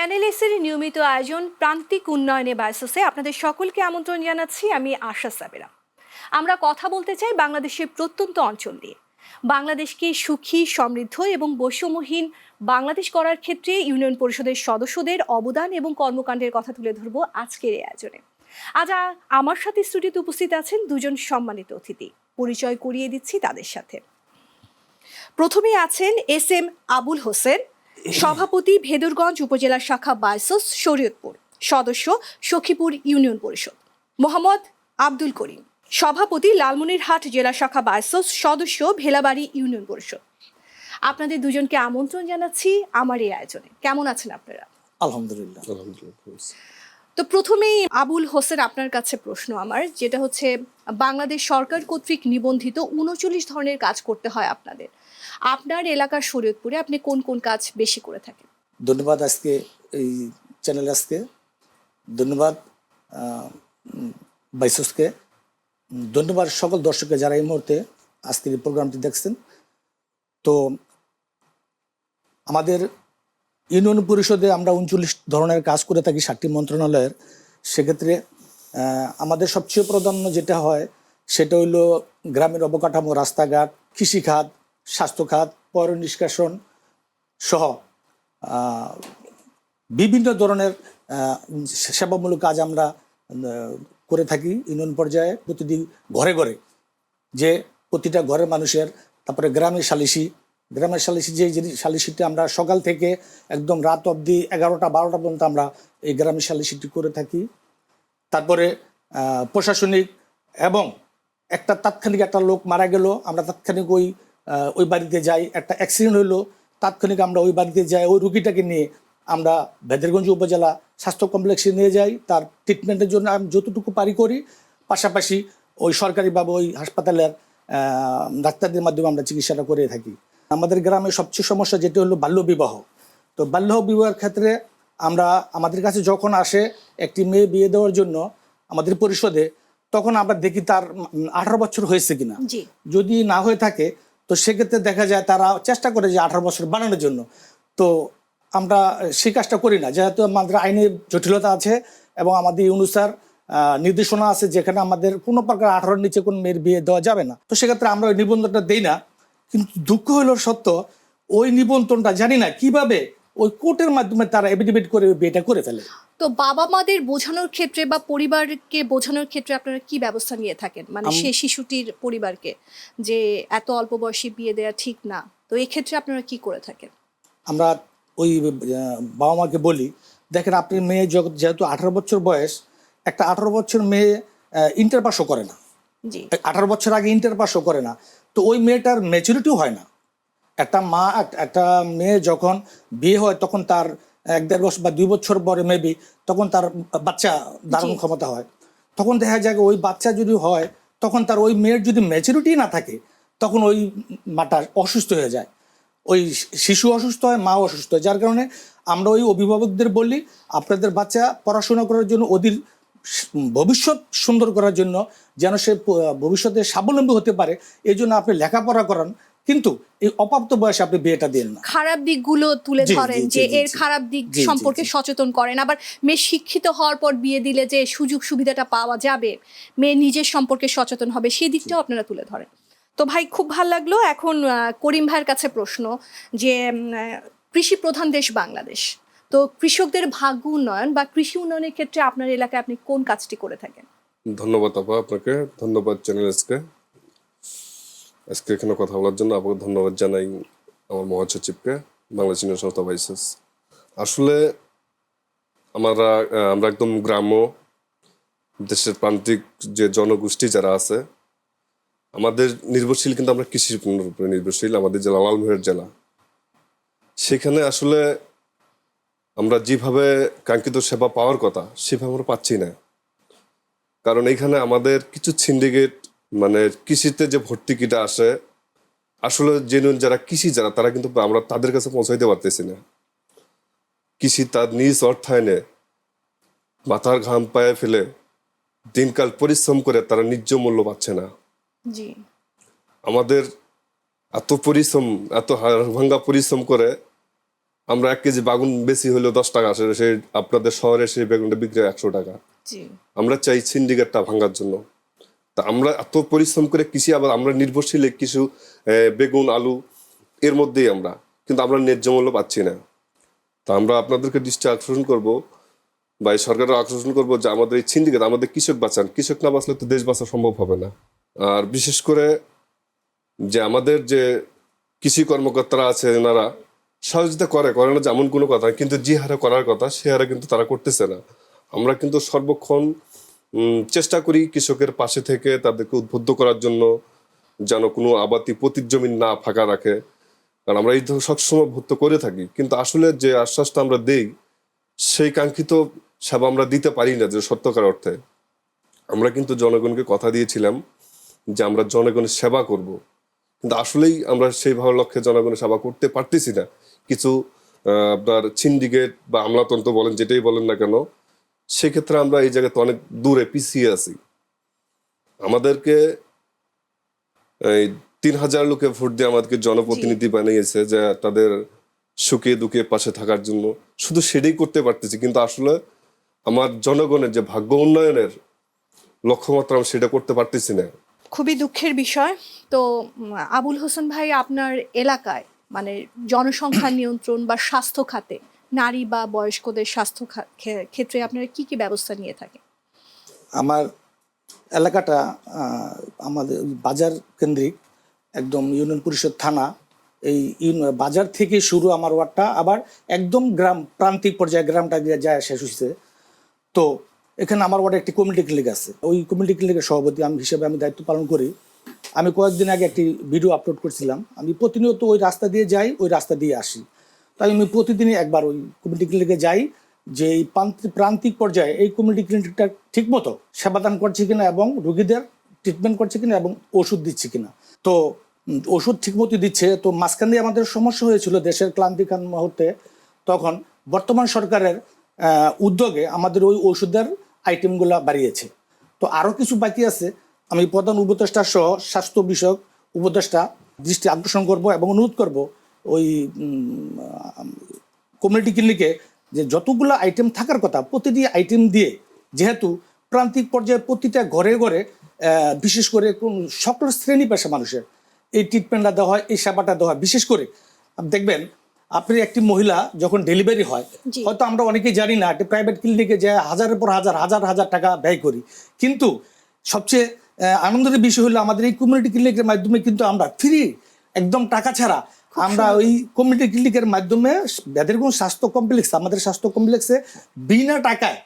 Channel এসের নিয়মিত আয়োজন প্রান্তিক উন্নয়নে বায়সসে আপনাদের সকলকে আমন্ত্রণ জানাচ্ছি, আমি আশা সাবেরা। আমরা কথা বলতে চাই বাংলাদেশের প্রত্যন্ত অঞ্চল নিয়ে। বাংলাদেশকে সুখী, সমৃদ্ধ এবং বৈষম্যহীন বাংলাদেশ করার ক্ষেত্রে ইউনিয়ন পরিষদের সদস্যদের অবদান এবং কর্মকাণ্ডের কথা তুলে ধরব আজকের এই আয়োজনে। আজ আমার সাথে স্টুডিওতে উপস্থিত আছেন দুজন সম্মানিত অতিথি। পরিচয় করিয়ে দিচ্ছি তাদের সাথে। প্রথমেই আছেন এস এম আবুল হোসেন সভাপতি ভেদুরগঞ্জ উপজেলা শাখা বায়সস শরীয়তপুর সদস্য সখীপুর ইউনিয়ন পরিষদ। মোহাম্মদ আব্দুল করিম সভাপতি লালমনিরহাট জেলা শাখা বায়সস সদস্য ভেলাবাড়ি ইউনিয়ন পরিষদ। আপনাদের দুজনকে আমন্ত্রণ জানাচ্ছি আমার এই আয়োজনে। কেমন আছেন আপনারা? আলহামদুলিল্লাহ। আলহামদুলিল্লাহ তো প্রথমেই আবুল হোসেন আপনার কাছে প্রশ্ন আমার যেটা হচ্ছে বাংলাদেশ সরকার কর্তৃক নিবন্ধিত উনচল্লিশ ধরনের কাজ করতে হয় আপনাদের। আপনার এলাকার শরীয়তপুরে আপনি কোন কোন কাজ বেশি করে থাকেন? ধন্যবাদ আজকে এই চ্যানেল আজকে। ধন্যবাদ বাইসসকে। ধন্যবাদ সকল দর্শককে যারা এই মুহূর্তে আজকের এই প্রোগ্রামটি দেখছেন। তো আমাদের ইউনিয়ন পরিষদে আমরা উনচল্লিশ ধরনের কাজ করে থাকি সাতটি মন্ত্রণালয়ের। সেক্ষেত্রে আমাদের সবচেয়ে প্রাধান্য যেটা হয়, সেটা হইল গ্রামের অবকাঠামো, রাস্তাঘাট, কৃষিখাত স্বাস্থ্যখাত পয় নিষ্কাশন সহ বিভিন্ন ধরনের সেবামূলক কাজ আমরা করে থাকি ইউনিয়ন পর্যায়ে প্রতিটি ঘরে ঘরে। যে প্রতিটা ঘরের মানুষের, তারপরে গ্রামের সালিশি গ্রামের সালিশি যে সালিশিটি আমরা সকাল থেকে একদম রাত অবধি এগারোটা, বারোটা পর্যন্ত আমরা এই গ্রামের সালিশিটি করে থাকি। তারপরে প্রশাসনিক এবং একটা তাৎক্ষণিক একটা লোক মারা গেল, আমরা তাৎক্ষণিক ওই ওই বাড়িতে যাই একটা অ্যাক্সিডেন্ট হইল তাৎক্ষণিক আমরা ওই বাড়িতে যাই ওই রুগীটাকে নিয়ে আমরা ভেদেরগঞ্জ উপজেলা স্বাস্থ্য কমপ্লেক্সে নিয়ে যাই। তার ট্রিটমেন্টের জন্য আমি যতটুকু পারি করি। পাশাপাশি ওই সরকারিভাবে ওই হাসপাতালের ডাক্তারদের মাধ্যমে আমরা চিকিৎসাটা করে থাকি। আমাদের গ্রামে সবচেয়ে সমস্যা যেটি হলো বাল্যবিবাহ তো বাল্য বিবাহের ক্ষেত্রে আমরা আমাদের কাছে যখন আসে একটি মেয়ে বিয়ে দেওয়ার জন্য আমাদের পরিষদে তখন আমরা দেখি তার আঠারো বছর হয়েছে কিনা। যদি না হয়ে থাকে তো সেক্ষেত্রে দেখা যায় তারা চেষ্টা করে যে আঠারো বছর বানানোর জন্য। তো আমরা সেই কাজটা করি না। যেহেতু আমাদের আইনে জটিলতা আছে এবং আমাদের অনুসার নির্দেশনা আছে যেখানে আমাদের কোনো প্রকার আঠারোর নিচে কোনো মেয়ের বিয়ে দেওয়া যাবে না। তো সেক্ষেত্রে আমরা ওই নিবন্ধনটা দেই না। কিন্তু দুঃখ হলো সত্য, ওই নিবন্ধনটা জানি না কীভাবে ওই কোর্টের মাধ্যমে তারা এফিডেভিট করে বিয়েটা করে ফেলে। তো বাবা মাদের বোঝানোর ক্ষেত্রে বা পরিবারকে বোঝানোর ক্ষেত্রে আপনারা কি ব্যবস্থা নিয়ে থাকেন? মানে সে শিশুটির পরিবারকে যে এত অল্প বয়সী বিয়ে দেওয়া ঠিক না তো এই ক্ষেত্রে আপনারা কি করে থাকেন? আমরা ওই বাবা মাকে বলি দেখেন আপনি মেয়ে যেহেতু আঠারো বছর বয়স একটা আঠারো বছর মেয়ে ইন্টার পাসও করে না। আঠারো বছর আগে ইন্টার পাসও করে না। তো ওই মেয়েটার ম্যাচুরিটিও হয় না। একটা মা একটা মেয়ে যখন বিয়ে হয় তখন তার এক দেড় বছর বা দুই বছর পরে মেবি তখন তার বাচ্চা ধারণ জি। ক্ষমতা হয়। তখন দেখা যায় ওই বাচ্চা যদি হয় তখন তার ওই মেয়ের যদি ম্যাচুরিটি না থাকে তখন ওই মাটা অসুস্থ হয়ে যায়। ওই শিশু অসুস্থ হয় মা অসুস্থ হয়। যার কারণে আমরা ওই অভিভাবকদের বলি আপনাদের বাচ্চা পড়াশোনা করার জন্য ওদের ভবিষ্যৎ সুন্দর করার জন্য যেন সে ভবিষ্যতে স্বাবলম্বী হতে পারে এই জন্য আপনি লেখাপড়া করান। কিন্তু এই অপ্রাপ্ত বয়সে আপনি বিয়েটা দেন না। খারাপ দিকগুলো তুলে ধরেন যে এর খারাপ দিক সম্পর্কে সচেতন করেন। আবার মেয়ে শিক্ষিত হওয়ার পর বিয়ে দিলে যে সুযোগ সুবিধাটা পাওয়া যাবে মেয়ে নিজের সম্পর্কে সচেতন হবে সেই দিকটাও আপনারা তুলে ধরেন। তো ভাই খুব ভালো লাগল। এখন করিম ভাইয়ের কাছে প্রশ্ন যে কৃষি প্রধান দেশ বাংলাদেশ। তো কৃষকদের ভাগ্য উন্নয়ন বা কৃষি উন্নয়নের ক্ষেত্রে আপনার এলাকায় আপনি কোন কাজটি করে থাকেন? ধন্যবাদ আপা আপনাকে। ধন্যবাদ চ্যানেল এসকে আজকে এখানে কথা বলার জন্য আপনাকে ধন্যবাদ জানাই আমার মহাসচিবকে, বাংলাদেশ ইউনিয়ন সংস্থা ভাইসেস। আসলে আমরা আমরা একদম গ্রাম্য দেশের প্রান্তিক যে জনগোষ্ঠী যারা আছে, আমাদের নির্ভরশীল কিন্তু আমরা কৃষির উপরে নির্ভরশীল, আমাদের জেলা লালমোহের জেলা। সেখানে আসলে আমরা যেভাবে কাঙ্ক্ষিত সেবা পাওয়ার কথা, সেভাবে আমরা পাচ্ছি না। কারণ এখানে আমাদের কিছু সিন্ডিকেট মানে কৃষিতে যে ভর্তুকিটা আসে আসলে জেনুইন যারা কৃষি যারা তারা কিন্তু আমরা তাদের কাছে পৌঁছাইতে পারতেছি না। কৃষি তার নিজ অর্থায়নে মাথার ঘাম পায়ে ফেলে দিনকাল পরিশ্রম করে তারা ন্যায্য মূল্য পাচ্ছে না। আমাদের এত পরিশ্রম এত ভাঙ্গা পরিশ্রম করে আমরা এক কেজি বাগুন বেশি হলেও দশ টাকা আসে সেই আপনাদের শহরে সেই বেগুনটা বিক্রি একশো টাকা। আমরা চাই সিন্ডিকেটটা ভাঙার জন্য। তা আমরা এত পরিশ্রম করে কৃষি আবার আমরা নির্ভরশীল কিছু বেগুন, আলু, এর মধ্যেই আমরা। কিন্তু আমরা ন্যায্য মূল্য পাচ্ছি না। তা আমরা আপনাদেরকে দৃষ্টি আকর্ষণ করব বা এই সরকারের আকর্ষণ করব যে আমাদের এই সিন্ডিকেট আমাদের কৃষক বাঁচান। কৃষক না বাঁচলে তো দেশ বাঁচা সম্ভব হবে না। আর বিশেষ করে যে আমাদের যে কৃষি কর্মকর্তারা আছে এনারা সহযোগিতা করে করে না যেমন কোনো কথা, কিন্তু যে হারে করার কথা, সে হারে কিন্তু তারা করতেছে না। আমরা কিন্তু সর্বক্ষণ চেষ্টা করি কৃষকের পাশে থেকে তাদেরকে উদ্বুদ্ধ করার জন্য যেন কোনো আবাতি পতির জমি না ফাঁকা রাখে। কারণ আমরা এই সবসময় ভুক্ত করে থাকি। কিন্তু আসলে যে আশ্বাসটা আমরা দেই, সেই কাঙ্ক্ষিত সেবা আমরা দিতে পারি না যে সত্যকার অর্থে। আমরা কিন্তু জনগণকে কথা দিয়েছিলাম যে আমরা জনগণের সেবা করব। কিন্তু আসলেই আমরা সেইভাবে লক্ষ্যে জনগণের সেবা করতে পারতেছি না। কিছু আপনার সিন্ডিকেট বা আমলাতন্ত্র বলেন, যেটাই বলেন না কেন সেক্ষেত্রে আমরা এই জায়গাতে অনেক দূরে পিছিয়ে আছি। আমাদেরকে এই তিন হাজার লোকে ভোট দিয়ে আমাদেরকে জনপ্রতিনিধি বানিয়েছে যে তাদের সুখে দুঃখে পাশে থাকার জন্য। শুধু সেটাই করতে পারতেছি কিন্তু আসলে আমার জনগণের যে ভাগ্য উন্নয়নের লক্ষ্যমাত্রা আমি সেটা করতে পারতেছি না। খুবই দুঃখের বিষয়। তো আবুল হোসেন ভাই আপনার এলাকায় মানে জনসংখ্যা নিয়ন্ত্রণ বা স্বাস্থ্য খাতে নারী বা বয়স্কদের স্বাস্থ্য ক্ষেত্রে আপনারা কি কি ব্যবস্থা নিয়ে থাকেন? আমার এলাকাটা আমাদের বাজার কেন্দ্রিক, একদম ইউনিয়ন পরিষদ থানা, এই বাজার থেকে শুরু আমার ওয়ার্ডটা, আবার একদম গ্রাম, প্রান্তিক পর্যায়ে গ্রামটা গিয়ে যায় শেষ হচ্ছে তো এখানে আমার ওয়ার্ডে একটি কমিউনিটি ক্লিনিক আছে। ওই কমিউনিটি ক্লিনিকের সভাপতি আমি হিসেবে আমি দায়িত্ব পালন করি। আমি কয়েকদিন আগে একটি ভিডিও আপলোড করছিলাম। আমি প্রতিনিয়ত ওই রাস্তা দিয়ে যাই, ওই রাস্তা দিয়ে আসি। তাই আমি প্রতিদিনই একবার ওই কমিউনিটি ক্লিনিকে যাই, যে এই প্রান্তি- প্রান্তিক পর্যায়ে এই কমিউনিটি ক্লিনিকটা ঠিকমতো সেবাদান করছে কিনা এবং রোগীদের ট্রিটমেন্ট করছে কিনা এবং ওষুধ দিচ্ছে কিনা। তো ওষুধ ঠিকমতো দিচ্ছে, তো মাঝখান দিয়ে আমাদের সমস্যা হয়েছিল দেশের ক্লান্তিকান মুহূর্তে। তখন বর্তমান সরকারের উদ্যোগে আমাদের ওই ওষুধের আইটেমগুলো বাড়িয়েছে। তো আরও কিছু বাকি আছে। আমি প্রধান উপদেষ্টা সহ স্বাস্থ্য বিষয়ক উপদেষ্টা দৃষ্টি আকর্ষণ করব এবং অনুরোধ করব ওই কমিউনিটি ক্লিনিকে যে যতগুলো আইটেম থাকার কথা প্রতিটি আইটেম দিয়ে যেহেতু প্রান্তিক পর্যায়ে প্রতিটা ঘরে ঘরে বিশেষ করে কোন সকল শ্রেণি পেশা মানুষের এই ট্রিটমেন্টটা দেওয়া হয় এই সেবাটা দেওয়া হয়। বিশেষ করে আপনি দেখবেন আপনি একটি মহিলা যখন ডেলিভারি হয় হয়তো আমরা অনেকেই জানি না একটি প্রাইভেট ক্লিনিকে যে হাজারের পর হাজার হাজার হাজার টাকা ব্যয় করি। কিন্তু সবচেয়ে আনন্দের বিষয় হলো আমাদের এই কমিউনিটি ক্লিনিকের মাধ্যমে কিন্তু আমরা ফ্রি একদম টাকা ছাড়া আমরা ওই কমিউনিটি ক্লিনিকের মাধ্যমে বেদেরগুন স্বাস্থ্য কমপ্লেক্স আমাদের স্বাস্থ্য কমপ্লেক্সে বিনা টাকায়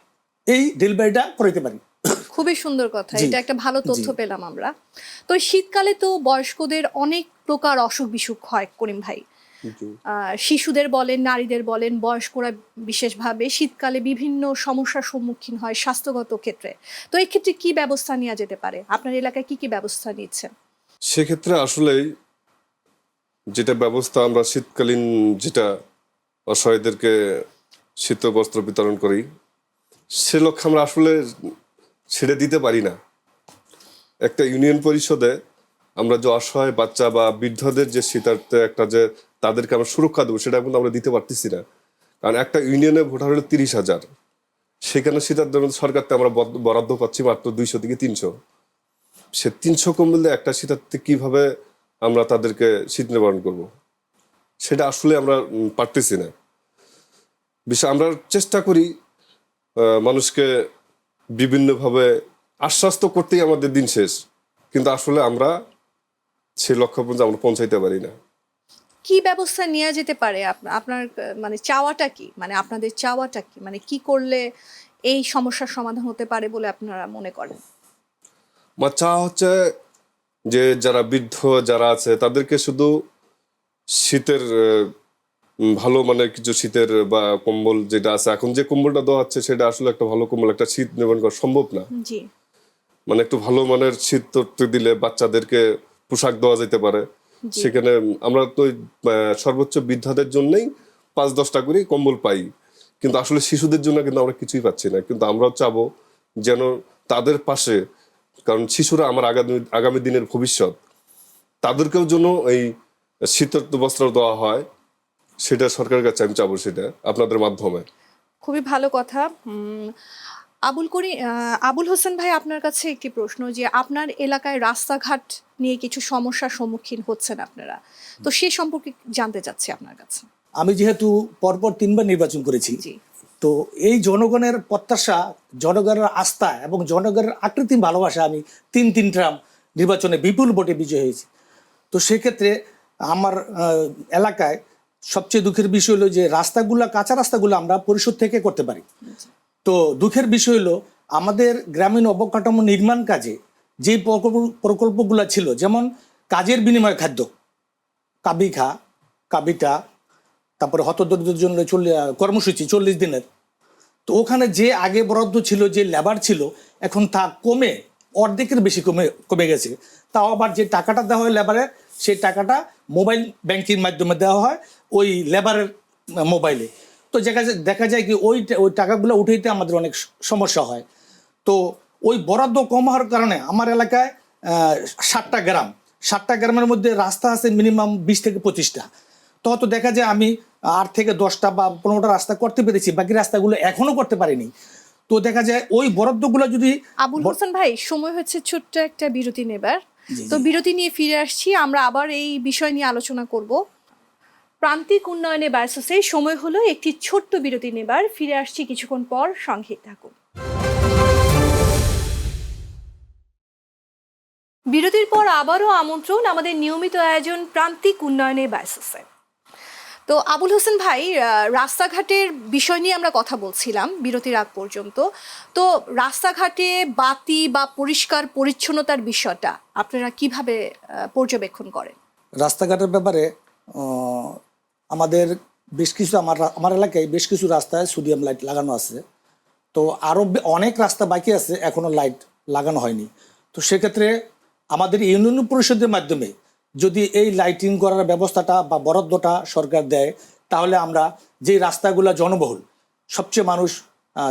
এই ডেলিভারিটা করাইতে পারি। খুবই সুন্দর কথা এটা একটা ভালো তথ্য পেলাম আমরা। তো শীতকালে তো বয়স্কদের অনেক প্রকার অসুখ বিসুখ হয় করিম ভাই। আহ, শিশুদের বলেন নারীদের বলেন বয়স্করা বিশেষভাবে শীতকালে বিভিন্ন সমস্যার সম্মুখীন হয় স্বাস্থ্যগত ক্ষেত্রে। তো এই ক্ষেত্রে কি ব্যবস্থা নেওয়া যেতে পারে? আপনার এলাকায় কি কি ব্যবস্থা নিচ্ছেন সেক্ষেত্রে আসলেই যেটা ব্যবস্থা আমরা শীতকালীন যেটা অসহায়দেরকে শীত বস্ত্র বিতরণ করি, সে লক্ষ্যে আমরা আসলে ছেড়ে দিতে পারি না। একটা ইউনিয়ন পরিষদে আমরা যে অসহায় বাচ্চা বা বৃদ্ধদের যে শীতার্থে একটা যে তাদেরকে আমরা সুরক্ষা দেবো, সেটা কিন্তু আমরা দিতে পারতেছি না। কারণ একটা ইউনিয়নে ভোটার হলো তিরিশ হাজার। সেখানে শীতার্থের মধ্যে সরকার থেকে আমরা বরাদ্দ পাচ্ছি মাত্র দুইশো থেকে তিনশো। সে তিনশো কম একটা শীতার্থে কীভাবে আমরা তাদেরকে শীত নিবারণ করব। সেটা আসলে আমরা পারতেছি না। বিষয় আমরা চেষ্টা করি মানুষকে বিভিন্নভাবে আশ্বাস্ত করতেই আমাদের দিন শেষ। কিন্তু আসলে আমরা সেই লক্ষ্য পর্যন্ত আমরা পৌঁছাইতে পারি না। কি ব্যবস্থা নেওয়া যেতে পারে? আপ- আপনার মানে চাওয়াটা কি? মানে আপনাদের চাওয়াটা কি? মানে কি করলে এই সমস্যার সমাধান হতে পারে বলে আপনারা মনে করেন? আমার চাওয়া হচ্ছে যে যারা বৃদ্ধ যারা আছে তাদেরকে শুধু শীতের ভালো মানে কিছু শীতের বা কম্বল যেটা আছে এখন যে কম্বলটা দেওয়া হচ্ছে সেটা আসলে একটা ভালো কম্বল একটা শীত নিবারণ করা সম্ভব না। মানে একটু ভালো মানের শীত তত্ত্ব দিলে বাচ্চাদেরকে পোশাক দেওয়া যেতে পারে। সেখানে আমরা তো সর্বোচ্চ বৃদ্ধাদের জন্যই পাঁচ দশটা করে কম্বল পাই। কিন্তু আসলে শিশুদের জন্য কিন্তু আমরা কিছুই পাচ্ছি না। কিন্তু আমরাও চাবো যেন তাদের পাশে কারণ শিশুরা আমার আগামী আগামী দিনের ভবিষ্যৎ তাদেরকেও জন্য এই শীতত্ব বস্ত্র দেওয়া হয় সেটা সরকারের কাছে আমি চাবো সেটা আপনাদের মাধ্যমে। খুবই ভালো কথা। আবুল করি আবুল হোসেন ভাই আপনার কাছে একটি প্রশ্ন যে আপনার এলাকায় রাস্তাঘাট নিয়ে কিছু সমস্যার সম্মুখীন হচ্ছেন আপনারা? তো সে সম্পর্কে জানতে চাচ্ছি আপনার কাছে। আমি যেহেতু পরপর তিনবার নির্বাচন করেছি জি। তো এই জনগণের প্রত্যাশা জনগণের আস্থা এবং জনগণের আকৃতি ভালোবাসা আমি তিন তিন ট্রাম নির্বাচনে বিপুল ভোটে বিজয় হয়েছি। তো সেক্ষেত্রে আমার এলাকায় সবচেয়ে দুঃখের বিষয় হলো যে রাস্তাগুলো কাঁচা রাস্তাগুলো আমরা পরিশোধ থেকে করতে পারি। তো দুঃখের বিষয় হলো আমাদের গ্রামীণ অবকাঠামো নির্মাণ কাজে যে প্রকল্প প্রকল্পগুলো ছিল যেমন কাজের বিনিময়ে খাদ্য কাবিখা কাবিটা তারপরে হতদরিদ্রের জন্য চল্লিশ কর্মসূচি, চল্লিশ দিনের। তো ওখানে যে আগে বরাদ্দ ছিল, যে লেবার ছিল, এখন তা কমে, অর্ধেকের বেশি কমে কমে গেছে। তাও আবার যে টাকাটা দেওয়া হয় লেবারের সেই টাকাটা মোবাইল ব্যাংকিং মাধ্যমে দেওয়া হয় ওই লেবারের মোবাইলে তো দেখা যায় দেখা যায় কি ওই ওই টাকাগুলো উঠাইতে আমাদের অনেক সমস্যা হয়। তো ওই বরাদ্দ কম হওয়ার কারণে আমার এলাকায় ষাটটা গ্রাম। ষাটটা গ্রামের মধ্যে রাস্তা আছে মিনিমাম বিশ থেকে পঁচিশটা। তো দেখা যায় আমি আট থেকে দশটা বা পনেরোটা রাস্তা করতে পেরেছি বাকি রাস্তাগুলো এখনও করতে পারিনি। তো দেখা যায় ওই বরাদ্দগুলো যদি আবুল হোসেন ভাই সময় হচ্ছে ছোট্ট একটা বিরতি নেবার। তো বিরতি নিয়ে ফিরে আসছি আমরা আবার এই বিষয় নিয়ে আলোচনা করব। প্রান্তিক উন্নয়নে ব্যর্সসে সময় হলো একটি ছোট্ট বিরতি নেবার। ফিরে আসছি কিছুক্ষণ পর সঙ্গে থাকুন। বিরতির পর আবারও আমন্ত্রণ আমাদের নিয়মিত আয়োজন প্রান্তিক উন্নয়নে ব্যর্সসে তো আবুল হোসেন ভাই রাস্তাঘাটের বিষয় নিয়ে আমরা কথা বলছিলাম বিরতির আগ পর্যন্ত। তো রাস্তাঘাটে বাতি বা পরিষ্কার পরিচ্ছন্নতার বিষয়টা আপনারা কীভাবে পর্যবেক্ষণ করেন? রাস্তাঘাটের ব্যাপারে আমাদের বেশ কিছু আমার আমার এলাকায় বেশ কিছু রাস্তায় সোডিয়াম লাইট লাগানো আছে। তো আরও অনেক রাস্তা বাকি আছে এখনও লাইট লাগানো হয়নি। তো সেক্ষেত্রে আমাদের ইউনিয়ন পরিষদের মাধ্যমে যদি এই লাইটিং করার ব্যবস্থাটা বা বরাদ্দটা সরকার দেয় তাহলে আমরা যে রাস্তাগুলো জনবহুল সবচেয়ে মানুষ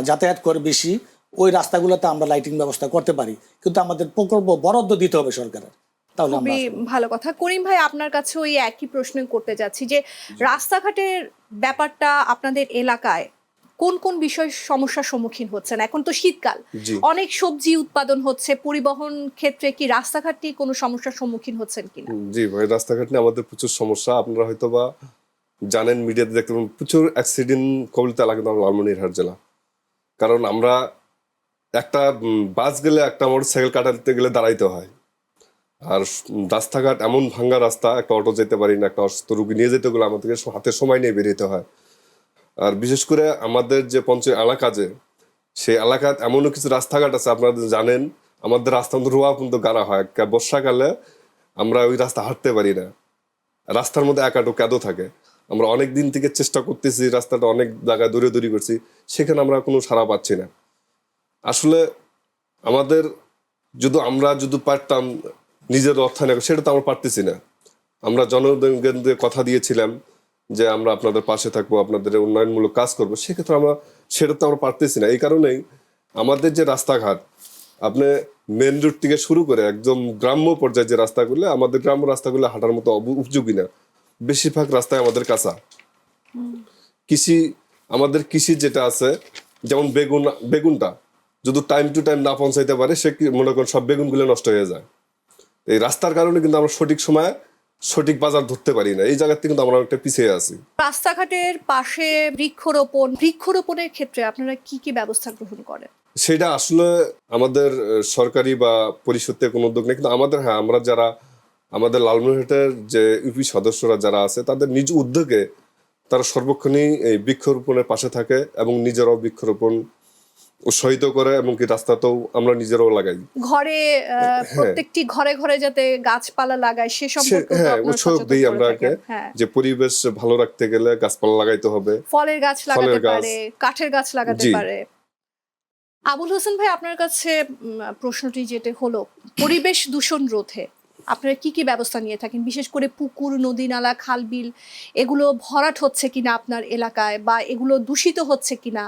যাতায়াত করে বেশি ওই রাস্তাগুলোতে আমরা লাইটিং ব্যবস্থা করতে পারি। কিন্তু আমাদের প্রকল্প বরাদ্দ দিতে হবে সরকারের। খুবই ভালো কথা। করিম ভাই আপনার কাছে ওই একই প্রশ্ন করতে যাচ্ছি যে রাস্তাঘাটের ব্যাপারটা আপনাদের এলাকায় কোন কোন বিষয় সমস্যার সম্মুখীন হচ্ছেন? এখন তো শীতকাল। অনেক সবজি উৎপাদন হচ্ছে পরিবহন ক্ষেত্রে কি রাস্তাঘাট নিয়ে কোনো সমস্যার সম্মুখীন হচ্ছেন কিনা? জি ভাই রাস্তাঘাট নিয়ে আমাদের প্রচুর সমস্যা। আপনারা হয়তো বা জানেন মিডিয়াতে দেখতে পাবেন প্রচুর অ্যাক্সিডেন্ট কবলিত এলাকা আমার লালমনিরহাট জেলা। কারণ আমরা একটা বাস গেলে একটা মোটর সাইকেল কাটাতে গেলে দাঁড়াইতে হয়। আর রাস্তাঘাট এমন ভাঙ্গা রাস্তা একটা অটো যেতে পারি না একটা অসুস্থ রুগী নিয়ে যেতে গেলে আমাদেরকে হাতে সময় নিয়ে বেরোতে হয়। আর বিশেষ করে আমাদের যে পঞ্চায়েত এলাকা যে, সেই এলাকায় এমনও কিছু রাস্তাঘাট আছে, আপনারা জানেন, আমাদের রাস্তা রোয়া পর্যন্ত গাড়া হয়। বর্ষাকালে আমরা ওই রাস্তা হাঁটতে পারি না। রাস্তার মধ্যে একাটো কাদো থাকে। আমরা অনেক দিন থেকে চেষ্টা করতেছি, রাস্তাটা অনেক জায়গায় দূরে দূরে করছি, সেখানে আমরা কোনো সাড়া পাচ্ছি না। আসলে আমাদের যদি আমরা যদি পারতাম নিজের অর্থায়ন, সেটা তো আমরা পারতেছি না। আমরা জনগণকে কথা দিয়েছিলাম যে আমরা আপনাদের পাশে থাকব, আপনাদের উন্নয়নমূলক কাজ করব, সেক্ষেত্রে আমরা সেটা তো আমরা পারতেছি না। এই কারণেই আমাদের যে রাস্তাঘাট, আপনি মেন রুট থেকে শুরু করে একদম গ্রাম্য পর্যায়ে যে রাস্তাগুলো, আমাদের গ্রাম্য রাস্তাগুলো হাঁটার মতো উপযোগী না। বেশিরভাগ রাস্তায় আমাদের কাঁচা। কৃষি, আমাদের কৃষি যেটা আছে, যেমন বেগুন, বেগুনটা, যদি টাইম টু টাইম না পৌঁছাইতে পারে, সে মনে করেন সব বেগুনগুলো নষ্ট হয়ে যায়। এই রাস্তার কারণে কিন্তু আমরা সঠিক সময়ে সঠিক বাজার ধরতে পারি না। এই জায়গার থেকে কিন্তু আমরা একটা পিছিয়ে আছি। রাস্তাঘাটের পাশে বৃক্ষরোপণ বৃক্ষরোপণের ক্ষেত্রে আপনারা কি কি ব্যবস্থা গ্রহণ করেন? সেটা আসলে আমাদের সরকারি বা পরিষদের কোনো উদ্যোগ নেই। কিন্তু আমাদের হ্যাঁ আমরা যারা আমাদের লালমনিরহাটের যে ইউপি সদস্যরা যারা আছে তাদের নিজ উদ্যোগে তারা সর্বক্ষণই এই বৃক্ষরোপণের পাশে থাকে এবং নিজেরাও বৃক্ষরোপণ উৎসাহিত করে এবং কি রাস্তাতেও আমরা নিজেরাও লাগাই। ঘরে প্রত্যেকটি ঘরে ঘরে যাতে গাছপালা লাগায় সে সম্পর্কে হ্যাঁ উৎসাহ দিই আমরা হ্যাঁ। যে পরিবেশ ভালো রাখতে গেলে গাছপালা লাগাইতে হবে। ফলের গাছ লাগাতে পারে কাঠের গাছ লাগাতে পারে। আবুল হোসেন ভাই আপনার কাছে প্রশ্নটি যেটা হলো পরিবেশ দূষণ রোধে আপনারা কি কি ব্যবস্থা নিয়ে থাকেন? বিশেষ করে পুকুর নদী নালা খাল বিল এগুলো ভরাট হচ্ছে কিনা আপনার এলাকায় বা এগুলো দূষিত হচ্ছে কিনা?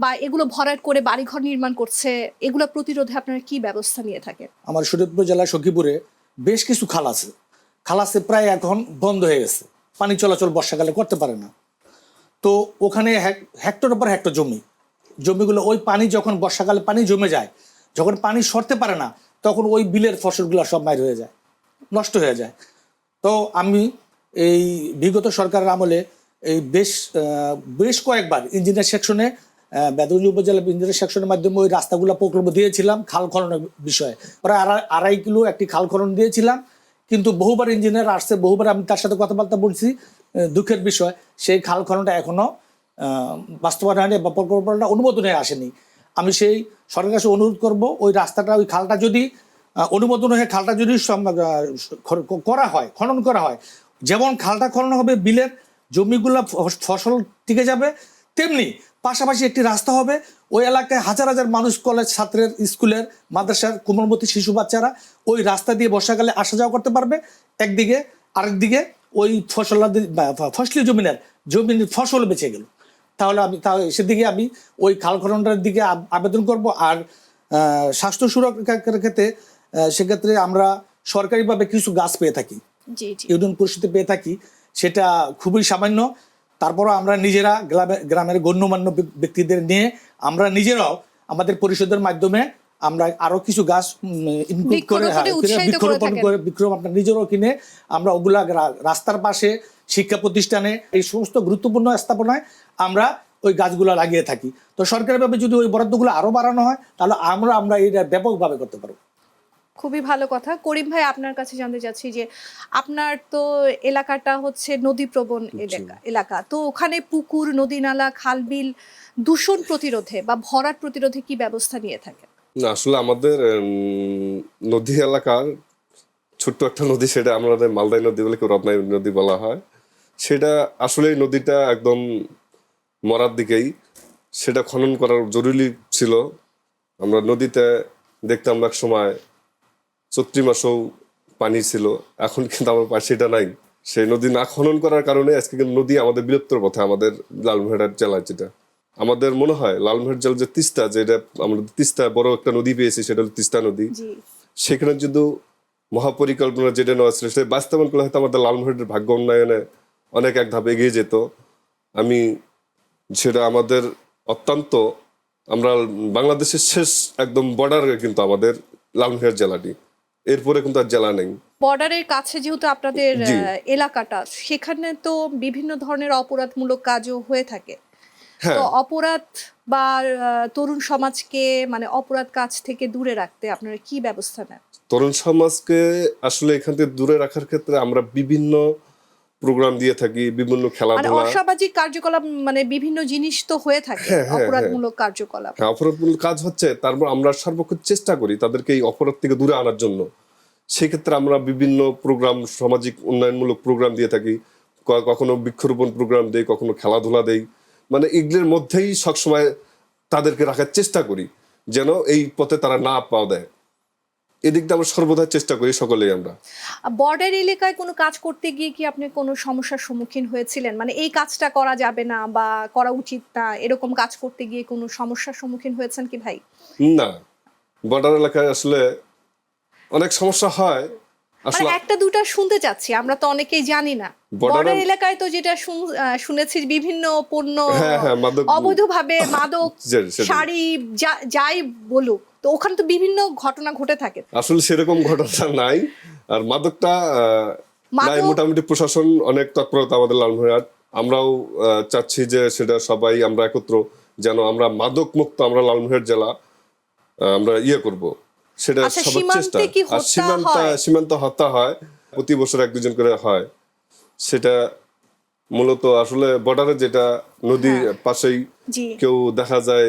বা এগুলো ভরাট করে বাড়িঘর নির্মাণ করছে, এগুলো প্রতিরোধে আপনারা কি ব্যবস্থা নিয়ে থাকেন? আমার শরীয়তপুর জেলার সখীপুরে বেশ কিছু খাল আছে। খাল আছে প্রায় এখন বন্ধ হয়ে গেছে। পানি চলাচল বর্ষাকালে করতে পারে না। তো ওখানে হেক্টর পর হেক্টর জমি। জমিগুলো ওই পানি যখন বর্ষাকালে পানি জমে যায়, যখন পানি সরতে পারে না, তখন ওই বিলের ফসলগুলো সব মাইর হয়ে যায়, নষ্ট হয়ে যায়। তো আমি এই বিগত সরকারের আমলে এই বেশ বেশ কয়েকবার ইঞ্জিনিয়ার সেকশনে বেদগঞ্জ উপজেলা ইঞ্জিনিয়ার সেকশনের মাধ্যমে ওই রাস্তাগুলো প্রকল্প দিয়েছিলাম খাল খননের বিষয়ে। প্রায় আড়াই কিলো একটি খাল খনন দিয়েছিলাম। কিন্তু বহুবার ইঞ্জিনিয়ার আসছে, বহুবার আমি তার সাথে কথাবার্তা বলছি দুঃখের বিষয়, সেই খাল খননটা এখনও বাস্তবায়ন হয়নি বা প্রকল্পটা অনুমোদনে আসেনি। আমি সেই সরকারের কাছে অনুরোধ করব, ওই রাস্তাটা, ওই খালটা যদি অনুমোদন হয়ে খালটা যদি করা হয়, খনন করা হয়, যেমন খালটা খনন হবে, বিলের জমিগুলো ফসল টিকে যাবে, তেমনি পাশাপাশি একটি রাস্তা হবে। ওই এলাকায় হাজার হাজার মানুষ কলেজ ছাত্রের স্কুলের মাদ্রাসার কোমলমতি শিশু বাচ্চারা ওই রাস্তা দিয়ে বর্ষাকালে আসা যাওয়া করতে পারবে। একদিকে আরেকদিকে ওই ফসল ফসলি জমিনের জমির ফসল বেঁচে গেল। তাহলে আমি তাহলে সেদিকে আমি ওই খাল খননটার দিকে আবেদন করব আর স্বাস্থ্য সুরক্ষার ক্ষেত্রে সেক্ষেত্রে আমরা সরকারিভাবে কিছু গাছ পেয়ে থাকি। ইউনিয়ন পরিষদে পেয়ে থাকি। সেটা খুবই সামান্য। তারপরও আমরা নিজেরা গ্রামে গ্রামের গণ্যমান্য ব্যক- ব্যক্তিদের নিয়ে আমরা নিজেরাও আমাদের পরিষদের মাধ্যমে আমরা আরও কিছু গাছ ইনক্লুড করে বৃক্ষরোপণে হ্যাঁ, করে বৃক্ষরোপণ করে বৃক্ষরোপণ আমরা নিজেরাও কিনে আমরা ওগুলা রাস্তার পাশে শিক্ষা প্রতিষ্ঠানে এই সমস্ত গুরুত্বপূর্ণ স্থাপনায় আমরা ওই গাছগুলো লাগিয়ে থাকি। তো সরকারিভাবে যদি ওই বরাদ্দগুলো আরও বাড়ানো হয় তাহলে আমরা আমরা এটা ব্যাপকভাবে করতে পারব। খুবই ভালো কথা। করিম ভাই আপনার কাছে জানতে চাচ্ছি যে আপনার তো এলাকাটা হচ্ছে নদী প্রবণ এলাকা এলাকা। তো ওখানে পুকুর নদী নালা খাল বিল দূষণ প্রতিরোধে বা ভরাট প্রতিরোধে কি ব্যবস্থা নিয়ে থাকে না আসলে আমাদের নদী এলাকার ছোট্ট একটা নদী সেটা আমাদের মালদাই নদী বলে রত্নাই নদী বলা হয়। সেটা আসলে নদীটা একদম মরার দিকেই। সেটা খনন করার জরুরি ছিল। আমরা নদীতে দেখতাম এক সময় চৈত্রি মাসেও পানি ছিল এখন কিন্তু আমার পাশে সেটা নাই। সেই নদী না খনন করার কারণে আজকে কিন্তু নদী আমাদের বিলুপ্তর পথে আমাদের লালমোহরার জেলা যেটা। আমাদের মনে হয় লালমোহর জেলা যে তিস্তা যেটা আমরা তিস্তা বড় একটা নদী পেয়েছি সেটা হলো তিস্তা নদী। সেখানে যদি মহাপরিকল্পনা যেটা নেওয়া ছিল সেটা বাস্তবায়ন করলে হয়তো আমাদের লালমোহরের ভাগ্য উন্নয়নে অনেক এক ধাপ এগিয়ে যেত। আমি সেটা আমাদের অত্যন্ত আমরা বাংলাদেশের শেষ একদম বর্ডার কিন্তু আমাদের লালমোহর জেলাটি। এরপরে কিন্তু আর জেলা নেই। বর্ডারের কাছে যেহেতু আপনাদের এলাকাটা সেখানে তো বিভিন্ন ধরনের অপরাধমূলক কাজও হয়ে থাকে। হ্যাঁ। তো অপরাধ বা তরুণ সমাজকে মানে অপরাধ কাজ থেকে দূরে রাখতে আপনারা কি ব্যবস্থা নেন? তরুণ সমাজকে আসলে এখান থেকে দূরে রাখার ক্ষেত্রে আমরা বিভিন্ন প্রোগ্রাম দিয়ে থাকি বিভিন্ন মানে খেলাধুলা। অসামাজিক কার্যকলাপ মানে বিভিন্ন জিনিস তো হয়ে থাকে হ্যাঁ, হ্যাঁ, অপরাধমূলক কার্যকলাপ। হ্যাঁ অপরাধমূলক কাজ হচ্ছে তারপর আমরা সর্বক্ষণ চেষ্টা করি তাদেরকে এই অপরাধ থেকে দূরে আনার জন্য। সেক্ষেত্রে আমরা বিভিন্ন প্রোগ্রাম সামাজিক উন্নয়নমূলক প্রোগ্রাম দিয়ে থাকি কখনো বৃক্ষরোপণ প্রোগ্রাম দেই কখনো খেলাধুলা দেই। মানে এগুলোর মধ্যেই সবসময় তাদেরকে রাখার চেষ্টা করি যেন এই পথে তারা না পাওয়া দেয়। এদিক দিয়ে আমরা সর্বদা চেষ্টা করি সকলেই আমরা। বর্ডার এলাকায় কোনো কাজ করতে গিয়ে কি আপনি কোনো সমস্যার সম্মুখীন হয়েছিলেন? মানে এই কাজটা করা যাবে না বা করা উচিত না এরকম কাজ করতে গিয়ে কোনো সমস্যার সম্মুখীন হয়েছেন কি ভাই? না। বর্ডার এলাকায় আসলে অনেক সমস্যা হয়। মানে আসলে একটা দুটা শুনতে চাচ্ছি আমরা তো অনেকেই জানি না। বর্ডার এলাকায় তো যেটা শুন- শুনেছি বিভিন্ন পণ্য হ্যাঁ, হ্যাঁ, অবৈধভাবে মাদক শাড়ি যা- যাই বলুক তো ওখানে তো বিভিন্ন ঘটনা ঘটে থাকে। আসলে সেরকম ঘটনা নাই। আর মাদকটা নাই মোটামুটি প্রশাসন অনেক তৎপরতা আমাদের লালমনিরহাট আমরাও চাচ্ছি যে সেটা সবাই আমরা একত্র যেন আমরা মাদক মুক্ত আমরা লালমনিরহাট জেলা আমরা ইয়ে করব। সেটা আচ্ছা, সবার চেষ্টা। আর সীমান্ত সীমান্ত হত্যা হয় প্রতি বছর এক দুজন করে হয়। সেটা মূলত আসলে বর্ডারে যেটা নদী হ্যাঁ। পাশেই কেউ দেখা যায়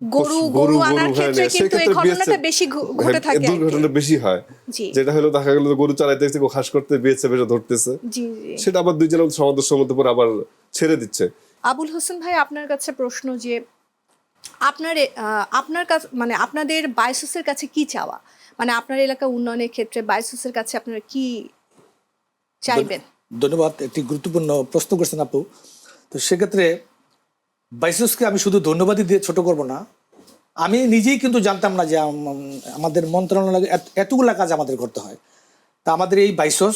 গরু গরু- আনার হ্যাঁ, ক্ষেত্রে কিন্তু এই ঘটনাটা বেশি ঘটে হ্যাঁ, থাকে দুর্ঘটনা বেশি হয়। যেটা হলো দেখা গেল গরু ঘাস করতে ধরতেছে। সেটা আবার দুইজনের সমাদর্শের মধ্যে পরে আবার ছেড়ে দিচ্ছে। আবুল হোসেন ভাই আপনার কাছে প্রশ্ন যে আপনার আহ, আপনার কাছে মানে আপনাদের বায়োসিসের কাছে কি চাওয়া? মানে আপনার এলাকা উন্নয়নের ক্ষেত্রে বায়োসিসের কাছে আপনারা কি চাইবেন? ধন্যবাদ একটি গুরুত্বপূর্ণ প্রশ্ন করছেন আপু। তো সেক্ষেত্রে বাইসুসকে আমি শুধু ধন্যবাদই দিয়ে ছোট করব না, আমি নিজেই কিন্তু জানতাম না যে আমাদের মন্ত্রণালয়ে এত- এতগুলা কাজ আমাদের করতে হয়। তা আমাদের এই বাইসস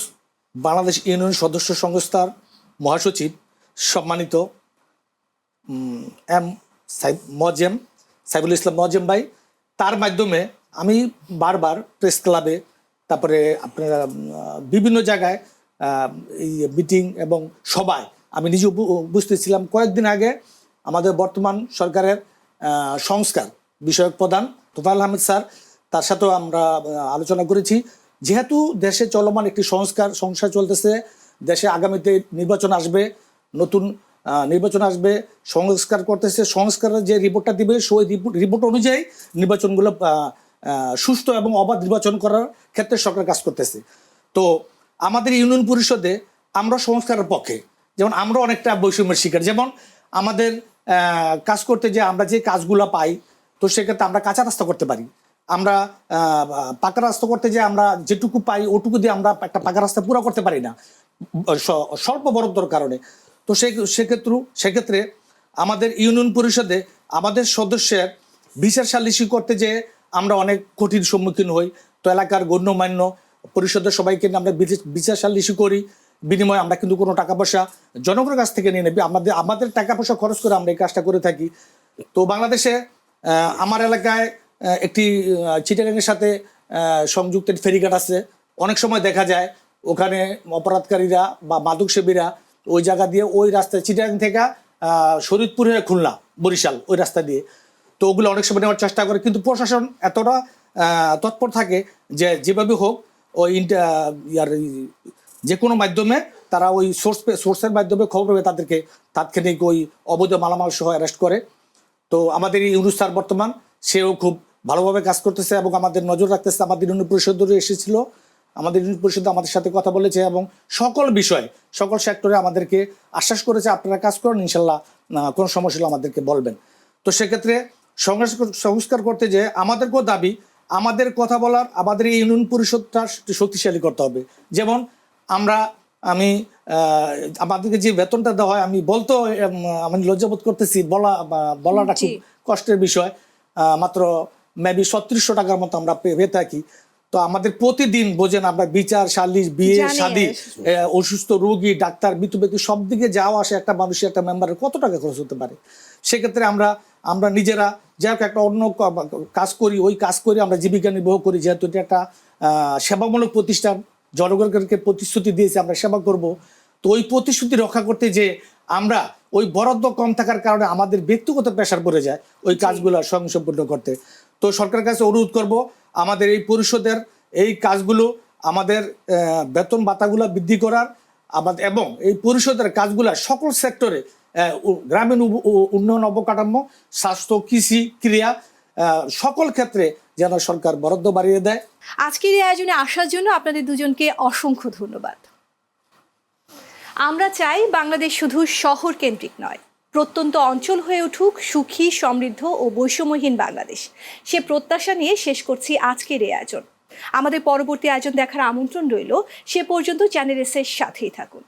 বাংলাদেশ ইউনিয়ন সদস্য সংস্থার মহাসচিব, সম্মানিত এম সাইব মজেম সাইবুল ইসলাম মজেম ভাই, তার মাধ্যমে আমি বারবার প্রেস ক্লাবে, তারপরে আপনার বিভিন্ন জায়গায় এই মিটিং এবং সবাই আমি নিজে উপ- উপস্থিত ছিলাম। কয়েকদিন আগে আমাদের বর্তমান সরকারের সংস্কার বিষয়ক প্রধান তোফাল আহমেদ স্যার, তার সাথেও আমরা আলোচনা করেছি। যেহেতু দেশে চলমান একটি সংস্কার সংস্কার চলতেছে, দেশে আগামীতে নির্বাচন আসবে, নতুন নির্বাচন আসবে, সংস্কার করতেছে, সংস্কারের যে রিপোর্টটা দিবে, সেই রিপোর্ট অনুযায়ী নির্বাচনগুলো সুষ্ঠু এবং অবাধ নির্বাচন করার ক্ষেত্রে সরকার কাজ করতেছে। তো আমাদের ইউনিয়ন পরিষদে আমরা সংস্কারের পক্ষে, যেমন আমরা অনেকটা বৈষম্যের শিকার। যেমন আমাদের কাজ করতে যে আমরা যে কাজগুলো পাই, তো সেক্ষেত্রে আমরা কাঁচা রাস্তা করতে পারি। আমরা পাকা রাস্তা করতে যে আমরা যেটুকু পাই, ওটুকু দিয়ে আমরা একটা পাকা রাস্তা পুরো করতে পারি না। স্বল্প বরাদ্দর কারণে। তো সে, সেক্ষেত্রে সেক্ষেত্রে আমাদের ইউনিয়ন পরিষদে আমাদের সদস্যের বিচার সালিসি করতে যে আমরা অনেক কঠিন সম্মুখীন হই। তো এলাকার গণ্যমান্য পরিষদের সবাইকে আমরা বিচার সালিসি করি। বিনিময়ে আমরা কিন্তু কোনো টাকা পয়সা জনগণের কাছ থেকে নিয়ে নেবি। আমাদের আমাদের টাকা পয়সা খরচ করে আমরা এই কাজটা করে থাকি। তো বাংলাদেশে আমার এলাকায় একটি চিটাগাংয়ের সাথে সংযুক্ত ফেরিঘাট আছে। অনেক সময় দেখা যায় ওখানে অপরাধকারীরা বা মাদক সেবীরা ওই জায়গা দিয়ে ওই রাস্তায় চিটাগাং থেকে শরীদপুর হয়ে খুলনা, বরিশাল, ওই রাস্তা দিয়ে। তো ওগুলো অনেক সময় নেওয়ার চেষ্টা করে। কিন্তু প্রশাসন এতটা তৎপর থাকে যে যেভাবে হোক, ওই ইন্টা- ইয়ার যে কোনো মাধ্যমে তারা ওই সোর্স সোর্সের মাধ্যমে খবর পেয়ে তাদেরকে তাৎক্ষণিক ওই অবৈধ মালামাল সহ অ্যারেস্ট করে। তো আমাদের এই স্যার বর্তমান, সেও খুব ভালোভাবে কাজ করতেছে এবং আমাদের নজর রাখতেছে। আমাদের ইউনিয়ন পরিষদেরও এসেছিল। আমাদের ইউনিয়ন পরিষদ আমাদের সাথে কথা বলেছে এবং সকল বিষয়ে, সকল সেক্টরে আমাদেরকে আশ্বাস করেছে, আপনারা কাজ করুন, ইনশাল্লাহ কোনো সমস্যা হলে আমাদেরকে বলবেন। তো সেক্ষেত্রে সংস্কার করতে যে আমাদেরকেও দাবি, আমাদের কথা বলার, আমাদের এই ইউনিয়ন পরিষদটা শক্তিশালী করতে হবে। যেমন আমরা আমি আমাদেরকে যে বেতনটা দেওয়া হয় আমি বলতো উম, আমি লজ্জাবোধ করতেছি বলা বলাটা খুব কষ্টের বিষয়। আহ, মাত্র মেবি সত্রিশশো টাকার মতো আমরা পেয়ে থাকি। তো আমাদের প্রতিদিন বোঝেন আমরা বিচার সালিশ বিয়ে শাদী অসুস্থ রোগী ডাক্তার মৃত্যু ব্যক্তি সব দিকে যাওয়া আসে একটা মানুষের একটা মেম্বারের কত টাকা খরচ হতে পারে? সেক্ষেত্রে আমরা আমরা নিজেরা যাই হোক একটা অন্য কাজ করি ওই কাজ করি আমরা জীবিকা নির্বাহ করি যেহেতু এটা একটা সেবামূলক প্রতিষ্ঠান। জনগণকে প্রতিশ্রুতি দিয়েছে আমরা সেবা করব। তো ওই প্রতিশ্রুতি রক্ষা করতে যে আমরা ওই বরাদ্দ কম থাকার কারণে আমাদের ব্যক্তিগত প্রেশার পড়ে যায় ওই কাজগুলো স্বয়ংসম্পূর্ণ করতে। তো সরকারের কাছে অনুরোধ করব আমাদের এই পরিষদের এই কাজগুলো আমাদের বেতন ভাতাগুলো বৃদ্ধি করার আমাদের এবং এই পরিষদের কাজগুলো সকল সেক্টরে গ্রামীণ উন্নয়ন অবকাঠামো স্বাস্থ্য কৃষি ক্রিয়া সকল ক্ষেত্রে যেন সরকার বরাদ্দ বাড়িয়ে দেয়। আজকের এই আয়োজনে আসার জন্য আপনাদের দুজনকে অসংখ্য ধন্যবাদ। আমরা চাই বাংলাদেশ শুধু শহর কেন্দ্রিক নয়, প্রত্যন্ত অঞ্চল হয়ে উঠুক, সুখী, সমৃদ্ধ ও বৈষম্যহীন বাংলাদেশ। সে প্রত্যাশা নিয়ে শেষ করছি আজকের এই আয়োজন। আমাদের পরবর্তী আয়োজন দেখার আমন্ত্রণ রইল। সে পর্যন্ত চ্যানেল এস এর সাথেই থাকুন।